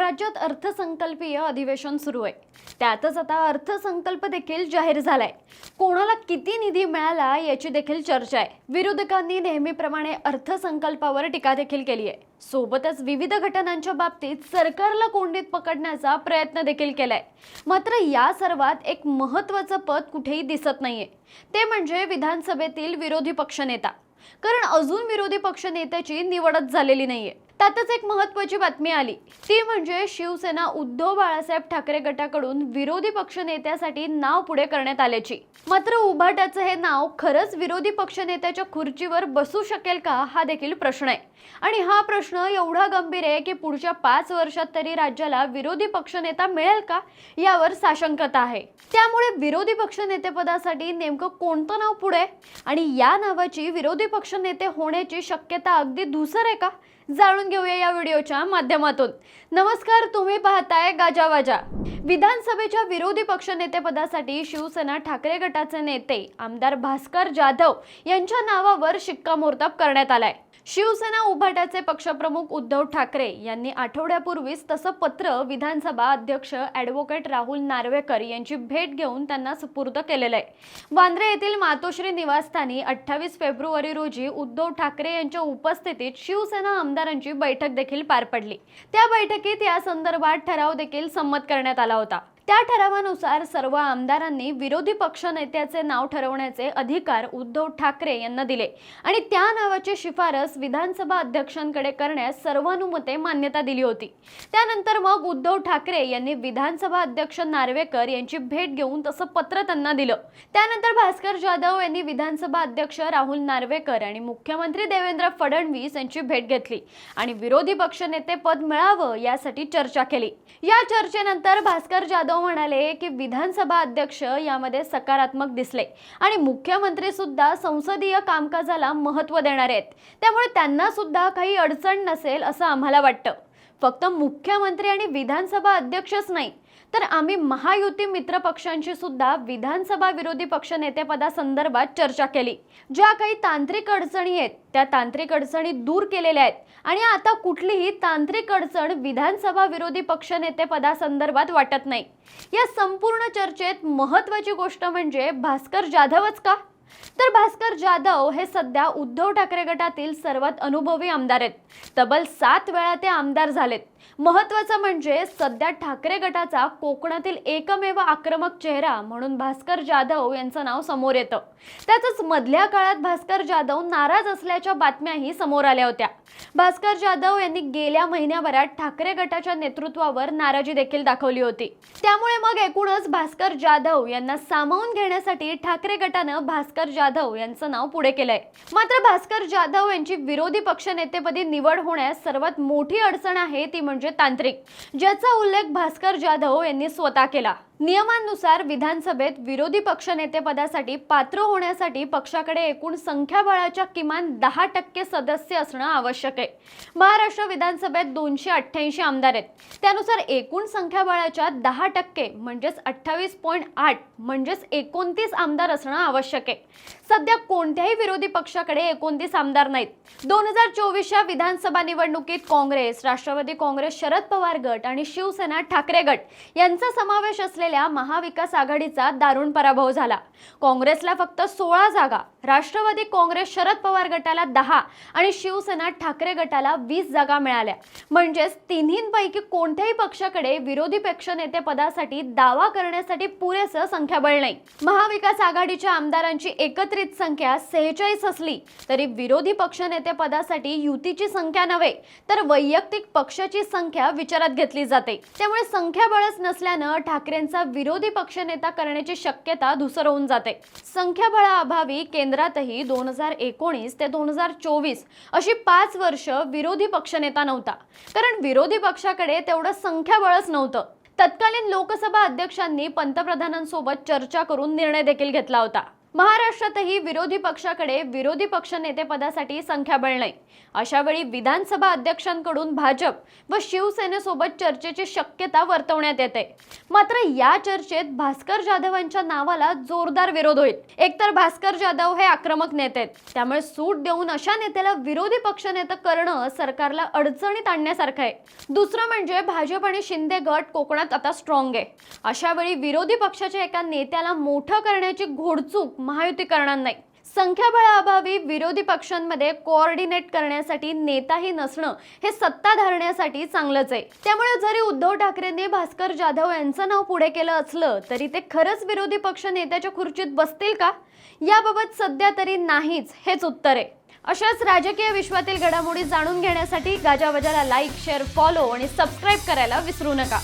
राज्यात अर्थसंकल्पीय अधिवेशन सुरू आहे. त्यातच आता अर्थसंकल्प देखील जाहीर झालाय. कोणाला किती निधी मिळाला याची देखील चर्चा आहे. विरोधकांनी नेहमीप्रमाणे अर्थसंकल्पावर टीका देखील केली आहे. सोबतच विविध घटनांच्या बाबतीत सरकारला कोंडीत पकडण्याचा प्रयत्न देखील केलाय. मात्र या सर्वात एक महत्त्वाचं पद कुठेही दिसत नाहीये. ते म्हणजे विधानसभेतील विरोधी पक्षनेता. कारण अजून विरोधी पक्ष नेत्याची निवडच झालेली नाहीये. त्यातच एक महत्वाची बातमी आली. ती म्हणजे शिवसेना उद्धव बाळासाहेब ठाकरे गटाकडून विरोधी पक्ष नेत्यासाठी नाव पुढे करण्यात आल्याची. मात्र उभाट्याचं हे नाव खरंच विरोधी पक्ष नेत्याच्या खुर्चीवर बसू शकेल का हा देखील प्रश्न आहे. आणि हा प्रश्न एवढा गंभीर आहे की पुढच्या पाच वर्षात तरी राज्याला विरोधी पक्षनेता मिळेल का यावर साशंकता आहे. त्यामुळे विरोधी पक्षनेतेपदासाठी नेमकं कोणतं नाव पुढे आणि या नावाची विरोधी पक्षनेते होण्याची शक्यता अगदी धुसर आहे का जाणून घेऊया या व्हिडिओच्या माध्यमातून. नमस्कार तुम्ही पाहताय गाजावाजा विधानसभेच्या विरोधी पक्षनेतेपदासाठी शिवसेना ठाकरे गटाचे नेते आमदार भास्कर जाधव यांच्या नावावर शिक्कामोर्तब करण्यात आलाय. शिवसेना उभाट्याचे पक्षप्रमुख उद्धव ठाकरे यांनी आठवड्यापूर्वीच तसं पत्र विधानसभा अध्यक्ष ॲडव्होकेट राहुल नार्वेकर यांची भेट घेऊन त्यांना सुपूर्द केलेलं आहे. वांद्रे येथील मातोश्री निवासस्थानी अठ्ठावीस फेब्रुवारी रोजी उद्धव ठाकरे यांच्या उपस्थितीत शिवसेना आमदारांची बैठक देखील पार पडली. त्या बैठकीत या संदर्भात ठराव देखील संमत करण्यात आला होता. त्या ठरावानुसार सर्व आमदारांनी विरोधी पक्षनेत्याचे नाव ठरवण्याचे अधिकार उद्धव ठाकरे यांना दिले. आणि त्या नावाची शिफारस विधानसभा अध्यक्षांकडे करण्यास सर्वानुमते मान्यता दिली होती. त्यानंतर मग उद्धव ठाकरे यांनी विधानसभा अध्यक्ष नार्वेकर यांची भेट घेऊन तसं पत्र त्यांना दिलं. त्यानंतर भास्कर जाधव यांनी विधानसभा अध्यक्ष राहुल नार्वेकर आणि मुख्यमंत्री देवेंद्र फडणवीस यांची भेट घेतली. आणि विरोधी पक्षनेते पद मिळावं यासाठी चर्चा केली. या चर्चेनंतर भास्कर जाधव म्हणाले की विधानसभा अध्यक्ष यामध्ये सकारात्मक दिसले आणि मुख्यमंत्री सुद्धा संसदीय कामकाजाला महत्त्व देणार आहेत. त्यामुळे त्यांना सुद्धा काही अडचण नसेल असं आम्हाला वाटतं. फक्त मुख्यमंत्री आणि विधानसभा अध्यक्षच नाही तर आम्ही महायुती मित्र पक्षांशी सुद्धा विधानसभा विरोधी पक्ष नेतेपदासंदर्भात चर्चा केली. ज्या काही तांत्रिक अडचणी आहेत त्या तांत्रिक अडचणी दूर केलेल्या आहेत आणि आता कुठलीही तांत्रिक अडचण विधानसभा विरोधी पक्ष नेतेपदासंदर्भात वाटत नाही. या संपूर्ण चर्चेत महत्त्वाची गोष्ट म्हणजे भास्कर जाधवच का? तर भास्कर जाधव हे सध्या उद्धव ठाकरे गटातील सर्वात अनुभवी आमदार आहेत. तब्बल सात वेळा ते आमदार झालेत. महत्वाचं म्हणजे सध्या ठाकरे गटाचा कोकणातील एकमेव आक्रमक चेहरा म्हणून भास्कर जाधव यांचं नाव समोर येतं. त्यातच मधल्या काळात भास्कर जाधव नाराज असल्याच्या बातम्याही समोर आल्या होत्या. भास्कर जाधव यांनी गेल्या महिन्याभरात ठाकरे गटाच्या नेतृत्वावर नाराजी देखील दाखवली होती. त्यामुळे मग एकूणच भास्कर जाधव यांना सामावून घेण्यासाठी ठाकरे गटानं भास्कर जाधव यांचं नाव पुढे केलंय. मात्र भास्कर जाधव यांची विरोधी पक्षनेतेपदी निवड होण्यास सर्वात मोठी अडचण आहे ती म्हणजे तांत्रिक ज्याचा उल्लेख भास्कर जाधव यांनी स्वतः केला. नियमांनुसार विधानसभेत विरोधी पक्षनेतेपदासाठी पात्र होण्यासाठी पक्षाकडे एकूण संख्याबळाच्या किमान दहा टक्के सदस्य असणं आवश्यक आहे. महाराष्ट्र विधानसभेत दोनशे अठ्ठ्याऐंशी आमदार आहेत. त्यानुसार एकूण संख्याबळाच्या दहा टक्के म्हणजेच अठ्ठावीस पॉईंट आठ म्हणजेच एकोणतीस आमदार असणं आवश्यक आहे. सध्या कोणत्याही विरोधी पक्षाकडे एकोणतीस आमदार नाहीत. दोन हजार चोवीसच्या विधानसभा निवडणुकीत काँग्रेस राष्ट्रवादी काँग्रेस शरद पवार गट आणि शिवसेना ठाकरे गट यांचा समावेश असलेल्या महाविकास आघाडीचा दारुण पराभव झाला. काँग्रेसला फक्त सोळा जागा राष्ट्रवादी काँग्रेस शरद पवार गटाला दहा आणि शिवसेना ठाकरे गटाला वीस जागा मिळाल्या. म्हणजेच तिन्हींपैकी कोणत्याही पक्षाकडे विरोधी पक्षनेते पदासाठी दावा करण्यासाठी पुरेसं संख्याबळ नाही. महाविकास आघाडीच्या आमदारांची एकत्रित संख्या सेहेचाळीस असली तरी विरोधी पक्षनेते पदासाठी युतीची संख्या नव्हे तर वैयक्तिक पक्षाची संख्या विचारात घेतली जाते. त्यामुळे संख्याबळच नसल्यानं ठाकरेंचा विरोधी पक्षनेता करण्याची शक्यता धुसरवून जाते. संख्याबळाअभावी केंद्रातही दोन हजार एकोणीस ते दोन हजार चोवीस अशी पाच वर्ष विरोधी पक्षनेता नव्हता. कारण विरोधी पक्षाकडे तेवढं संख्याबळच नव्हतं. तत्कालीन लोकसभा अध्यक्षांनी पंतप्रधानांसोबत चर्चा करून निर्णय देखील घेतला होता. महाराष्ट्रातही विरोधी पक्षाकडे विरोधी पक्ष नेतेपदासाठी संख्याबळ नाही अशावेळी विधानसभा अध्यक्षांकडून भाजप व शिवसेनेसोबत चर्चेची शक्यता वर्तवण्यात येते. मात्र या चर्चेत भास्कर जाधवांच्या नावाला जोरदार विरोध होईल. एकतर भास्कर जाधव हे आक्रमक नेते आहेत. त्यामुळे सूट देऊन अशा नेत्याला विरोधी पक्षनेता करणं सरकारला अडचणीत आणण्यासारखं आहे. दुसरं म्हणजे भाजप आणि शिंदे गट कोकणात आता स्ट्रॉंग आहे. अशावेळी विरोधी पक्षाच्या एका नेत्याला मोठं करण्याची घोडचूक महायुती करणार नाही. संख्याबळाअभावी विरोधी पक्षांमध्ये कोऑर्डिनेट करण्यासाठी नेताही नसणं हे सत्ता धारण्यासाठी चांगलंच आहे. त्यामुळे जरी उद्धव ठाकरेंनी भास्कर जाधव यांचं नाव पुढे केलं असलं तरी ते खरंच विरोधी पक्ष नेत्याच्या खुर्चीत बसतील का? याबाबत सध्या तरी नाहीच हेच उत्तर आहे. अशाच राजकीय विश्वातील घडामोडी जाणून घेण्यासाठी गाजावाजाला लाईक शेअर फॉलो आणि सबस्क्राईब करायला विसरू नका.